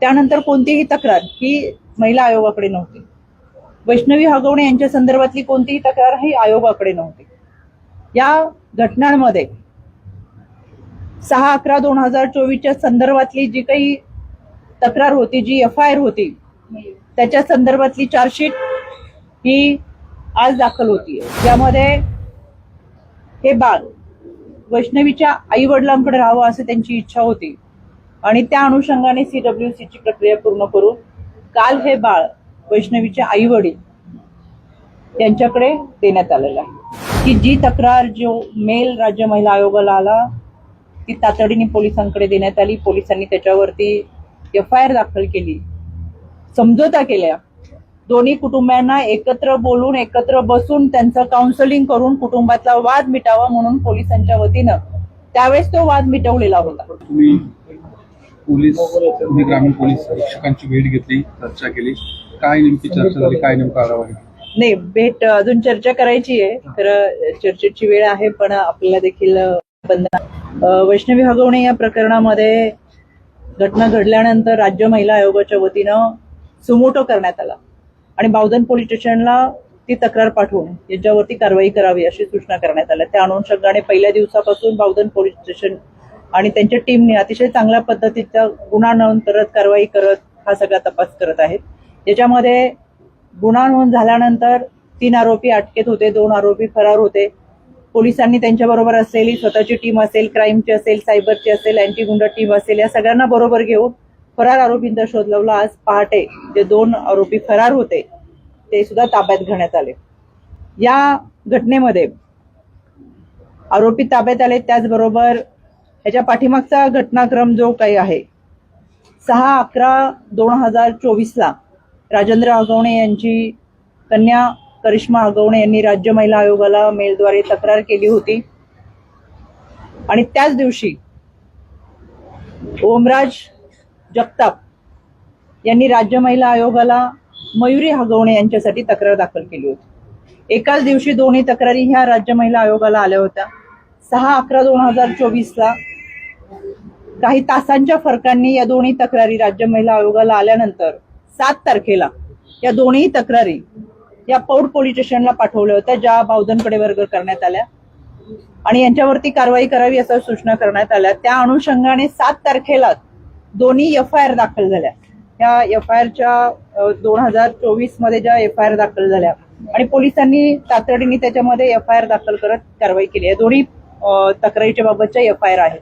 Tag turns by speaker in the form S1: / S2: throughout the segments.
S1: त्यानंतर कोणतीही तक्रार ही महिला आयोगाकडे नव्हती. वैष्णवी हगवणे यांच्या संदर्भातली कोणतीही तक्रार ही आयोगाकडे नव्हती. या घटनांमध्ये सहा अकरा दोन हजार चोवीसच्या संदर्भातली जी काही तक्रार होती जी एफ आय आर होती त्याच्या संदर्भातली चार्जशीट ही आज दाखल होती. ज्यामध्ये हे बाळ वैष्णवीच्या आई वडिलांकडे राहावं असं त्यांची इच्छा होती. आणि त्या अनुषंगाने सी डब्ल्यू ची प्रक्रिया पूर्ण करून काल हे बाळ वैष्णवीचे आई वडील यांच्याकडे देण्यात आलेलं आहे. की जी तक्रार जो मेल राज्य महिला आयोगाला आला ती तातडीने पोलिसांकडे देण्यात आली. पोलिसांनी त्याच्यावरती एफ आय आर दाखल केली. समझोता केल्या. दोन्ही कुटुंबियांना एकत्र बोलून एकत्र बसून त्यांचं काउन्सलिंग करून कुटुंबातला वाद मिटावा म्हणून पोलिसांच्या वतीनं त्यावेळेस तो वाद मिटवलेला होता.
S2: पोलीस तुम्ही ग्रामीण पोलीस अधीक्षकांची भेट घेतली चर्चा केली. काय नेमकी चर्चा झाली? काय नेमका आढावा
S1: नाही भेट अजून चर्चा करायची आहे तर चर्चेची वेळ आहे पण आपल्याला देखील वैष्णवी हगवणे या प्रकरणामध्ये घटना घडल्यानंतर राज्य महिला आयोगाच्या वतीनं सुमोटो करण्यात आला. आणि बावधन पोलीस स्टेशनला ती तक्रार पाठवून याच्यावरती कारवाई करावी अशी सूचना करण्यात आल्या. त्या अनुषंगाने पहिल्या दिवसापासून बावधन पोलीस स्टेशन आणि त्यांच्या टीमने अतिशय चांगल्या पद्धतीचा गुन्हा नोंद करत कारवाई करत हा सगळा तपास करत आहेत. याच्यामध्ये गुन्हा नोंद झाल्यानंतर तीन आरोपी अटकेत होते दोन आरोपी फरार होते. पोलिसांनी त्यांच्याबरोबर असलेली स्वतःची टीम असेल क्राईमची असेल सायबरची असेल अँटी गुंडा टीम असेल या सगळ्यांना बरोबर घेऊन फरार आरोपींचा शोध लावला. आज पहाटे जे दोन आरोपी फरार होते ते सुद्धा ताब्यात घेण्यात आले. या घटनेमध्ये आरोपी ताब्यात आले त्याचबरोबर याच्या पाठीमागचा घटनाक्रम जो काही आहे सहा अकरा दोन हजार चोवीसला राजेंद्र आगवणे यांची कन्या करिश्मा आगवणे यांनी राज्य महिला आयोगाला मेलद्वारे तक्रार केली होती. आणि त्याच दिवशी ओमराज जगताप यांनी राज्य महिला आयोगाला मयुरी हगवणे यांच्यासाठी तक्रार दाखल केली होती. एकाच दिवशी दोन्ही तक्रारी ह्या राज्य महिला आयोगाला आल्या होत्या. सहा अकरा दोन हजार चोवीसला काही तासांच्या फरकांनी या दोन्ही तक्रारी राज्य महिला आयोगाला आल्यानंतर सात तारखेला या दोन्ही तक्रारी या पौड पोलीस स्टेशनला पाठवल्या होत्या ज्या बावधनकडे वर्ग करण्यात आल्या. आणि यांच्यावरती कारवाई करावी असं सूचना करण्यात आल्या. त्या अनुषंगाने सात तारखेला दोन्ही एफ आय आर दाखल झाल्या. ह्या एफ आय आरच्या दोन हजार चोवीसमध्ये ज्या एफ आय आर दाखल झाल्या आणि पोलिसांनी तातडीने त्याच्यामध्ये एफ आय आर दाखल करत कारवाई केली. आहे दोन्ही तक्रारीच्या बाबतच्या एफ आय आर आहेत.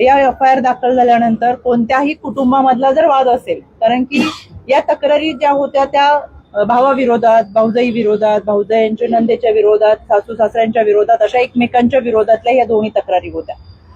S1: या एफ आय आर दाखल झाल्यानंतर कोणत्याही कुटुंबामधला जर वाद असेल कारण की या तक्रारी ज्या होत्या त्या भावाविरोधात भाऊजाई विरोधात भाऊजाईंच्या नंदेच्या विरोधात सासू सासऱ्यांच्या विरोधात अशा एकमेकांच्या विरोधातल्या या दोन्ही तक्रारी होत्या.